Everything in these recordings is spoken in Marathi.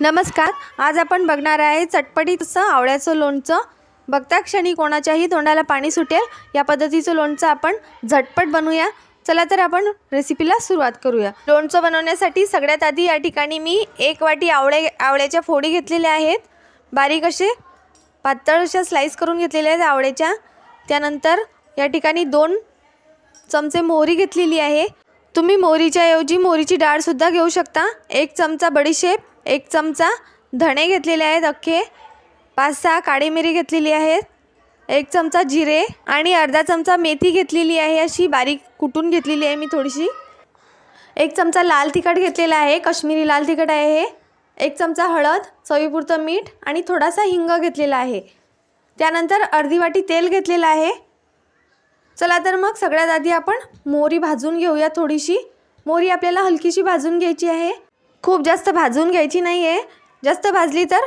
नमस्कार आज आपण बघणार आहे चटपटीचं आवळ्याचं लोणचं. बघता क्षणी कोणाच्याही तोंडाला पाणी सुटेल या पद्धतीचं लोणचं आपण झटपट बनवूया. चला तर आपण रेसिपीला सुरुवात करूया. लोणचं बनवण्यासाठी सगळ्यात आधी या ठिकाणी मी एक वाटी आवळे आवळ्याच्या फोडी घेतलेल्या आहेत. बारीक असे पातळ अशा स्लाईस करून घेतलेल्या आहेत आवळ्याच्या. त्यानंतर या ठिकाणी दोन चमचे मोहरी घेतलेली आहे. तुम्ही मोहरीच्या ऐवजी मोहरीची डाळसुद्धा घेऊ शकता. एक चमचा बडीशेप एक चमचा धणे घेतलेले आहेत अख्खे. पाच सहा काळी मिरी घेतलेली आहेत. एक चमचा जिरे आणि अर्धा चमचा मेथी घेतलेली आहे. अशी बारीक कुटून घेतलेली आहे मी थोडीशी. एक चमचा लाल तिखट घेतलेला आहे. कश्मीरी लाल तिखट आहे. हे एक चमचा हळद चवीपुरतं मीठ आणि थोडासा हिंग घेतलेला आहे. त्यानंतर अर्धी वाटी तेल घेतलेलं आहे. चला तर मग सगळ्यात आधी आपण मोरी भाजून घेऊया थोडीशी. मोरी आपल्याला हलकीशी भाजून घ्यायची आहे. खूप जास्त भाजून घ्यायची नाही आहे जास्त भाजली तर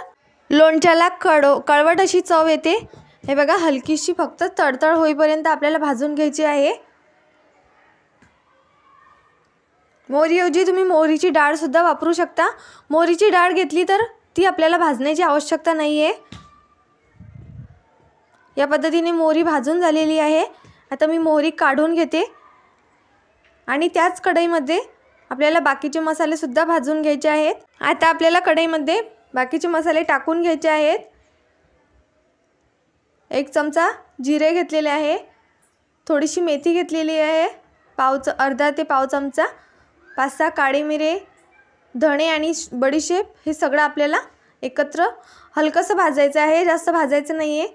लोणच्याला कडो कळवट अशी चव येते. हे बघा हलकीशी फक्त तडतड होईपर्यंत आपल्याला भाजून घ्यायची आहे. मोरीऐवजी तुम्ही मोहरीची डाळसुद्धा वापरू शकता. मोहरीची डाळ घेतली तर ती आपल्याला भाजण्याची आवश्यकता नाही आहे या पद्धतीने मोहरी भाजून झालेली आहे. आता मी मोहरी काढून घेते. आणि त्याच कढईमध्ये आपल्याला बाकीचे मसालेसुद्धा भाजून घ्यायचे आहेत. आता आपल्याला कढईमध्ये बाकीचे मसाले टाकून घ्यायचे आहेत. एक चमचा जिरे घेतलेले आहे. थोडीशी मेथी घेतलेली आहे. पाव च अर्धा ते पाव चमचा पाच सहा काळे मिरे धणे आणि श- बडीशेप हे सगळं आपल्याला एकत्र हलकंसं भाजायचं आहे. जास्त भाजायचं नाही आहे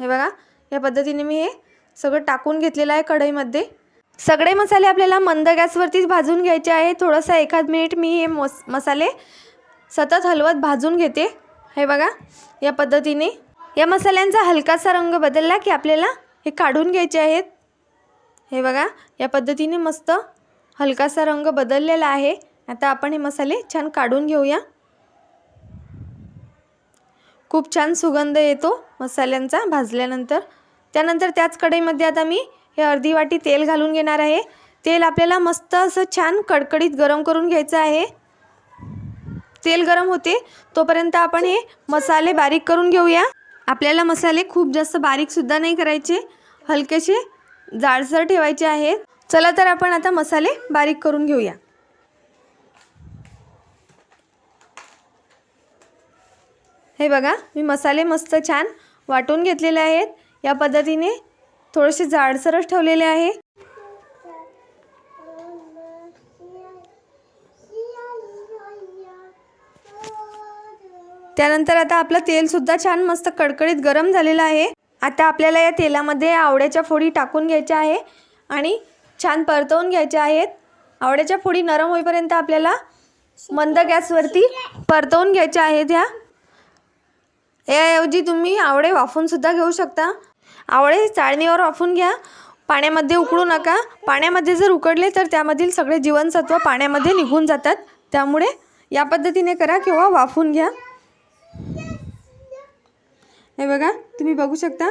हे बघा. या पद्धतीने मी हे सगळं टाकून घेतलेलं आहे कढईमध्ये. सगळे मसाले आपल्याला मंद गॅसवरतीच भाजून घ्यायचे आहे. थोडंसं एखाद मिनिट मी हे मस मसाले सतत हलवत भाजून घेते. हे बघा या पद्धतीने. या मसाल्यांचा हलकासा रंग बदलला की आपल्याला हे काढून घ्यायचे आहेत. हे बघा या पद्धतीने मस्त हलकासा रंग बदललेला आहे. आता आपण हे मसाले छान काढून घेऊया. खूप छान सुगंध येतो मसाल्यांचा भाजल्यानंतर. त्यानंतर त्याच कढईमध्ये आता मी हे अर्धी वाटी तेल घालून घेणार आहे. तेल आपल्याला मस्त असं छान कडकडीत गरम करून घ्यायचं आहे. तेल गरम होते तोपर्यंत आपण हे मसाले बारीक करून घेऊया. आपल्याला मसाले खूप जास्त बारीकसुद्धा नाही करायचे हलकेसे जाडसर ठेवायचे आहेत. चला तर आपण आता मसाले बारीक करून घेऊया. हे बघा मी मसाले मस्त छान वाटून घेतलेले आहेत. या पद्धतीने थोडेसे जाडसरच ठेवलेले आहे. त्यानंतर आता आपलं तेलसुद्धा छान मस्त कडकडीत गरम झालेलं आहे. आता आपल्याला या तेलामध्ये आवड्याच्या फोडी टाकून घ्यायच्या आहे आणि छान परतवून घ्यायच्या आहेत. आवड्याच्या फोडी नरम होईपर्यंत आपल्याला मंद गॅसवरती परतवून घ्यायच्या आहेत ह्या. याऐवजी तुम्ही आवडे वाफूनसुद्धा घेऊ शकता. आवळे चाळणीवर वाफून घ्या. पाण्यामध्ये उकळू नका. पाण्यामध्ये जर उकडले तर त्यामधील सगळे जीवनसत्व पाण्यामध्ये निघून जातात. त्यामुळे या पद्धतीने करा किंवा वाफून घ्या. हे बघा तुम्ही बघू शकता.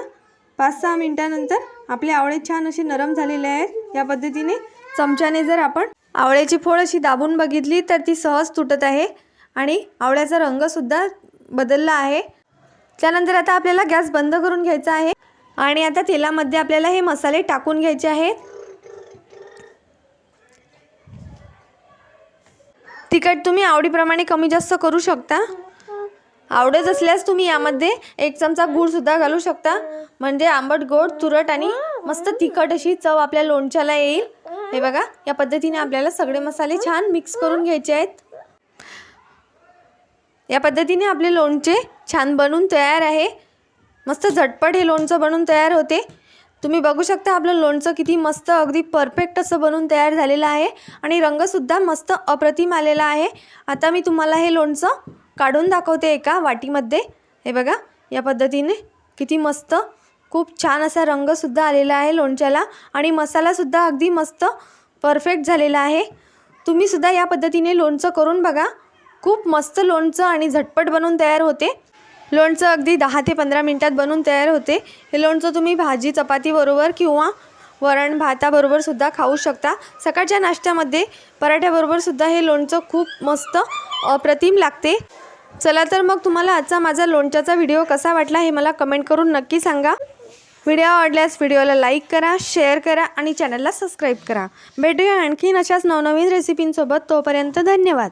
पाच सहा मिनटानंतर आपले आवळे छान असे नरम झालेले आहेत. या पद्धतीने चमच्याने जर आपण आवळ्याची फोड अशी दाबून बघितली तर ती सहज तुटत आहे आणि आवळ्याचा रंगसुद्धा बदलला आहे. त्यानंतर आता आपल्याला गॅस बंद करून घ्यायचा आहे. आणि आता तेलामध्ये आपल्याला हे मसाले टाकून घ्यायचे आहेत. तिखट तुम्ही आवडीप्रमाणे कमी जास्त करू शकता. आवडत असल्यास तुम्ही यामध्ये एक चमचा गूळसुद्धा घालू शकता. म्हणजे आंबट गोड तुरट आणि मस्त तिखट अशी चव आपल्या लोणच्याला येईल. हे बघा या पद्धतीने आपल्याला सगळे मसाले छान मिक्स करून घ्यायचे आहेत. या पद्धतीने आपले लोणचे छान बनून तयार आहे. मस्त झटपट हे लोणचं बनून तयार होते. तुम्ही बघू शकता आपलं लोणचं किती मस्त अगदी परफेक्ट असं बनून तयार झालेलं आहे आणि रंगसुद्धा मस्त अप्रतिम आलेला आहे. आता मी तुम्हाला हे लोणचं काढून दाखवते एका वाटीमध्ये. हे बघा या पद्धतीने किती मस्त खूप छान असा रंगसुद्धा आलेला आहे लोणच्याला आणि मसालासुद्धा अगदी मस्त परफेक्ट झालेला आहे. तुम्हीसुद्धा या पद्धतीने लोणचं करून बघा. खूप मस्त लोणचं आणि झटपट बनवून तयार होते. लोणचं अगदी दहा ते पंधरा मिनटात बनवून तयार होते. हे लोणचं तुम्ही भाजी चपातीबरोबर किंवा वरण भाताबरोबर सुद्धा खाऊ शकता. सकाळच्या नाश्त्यामध्ये पराठ्याबरोबर सुद्धा हे लोणचं खूप मस्त अप्रतिम लागते. चला तर मग तुम्हाला आजचा माझा लोणच्याचा व्हिडिओ कसा वाटला हे मला कमेंट करून नक्की सांगा. व्हिडिओ आवडल्यास व्हिडिओला लाईक करा शेअर करा आणि चॅनलला सबस्क्राईब करा. भेटूया आणखीन अशाच नवनवीन रेसिपींसोबत तोपर्यंत धन्यवाद.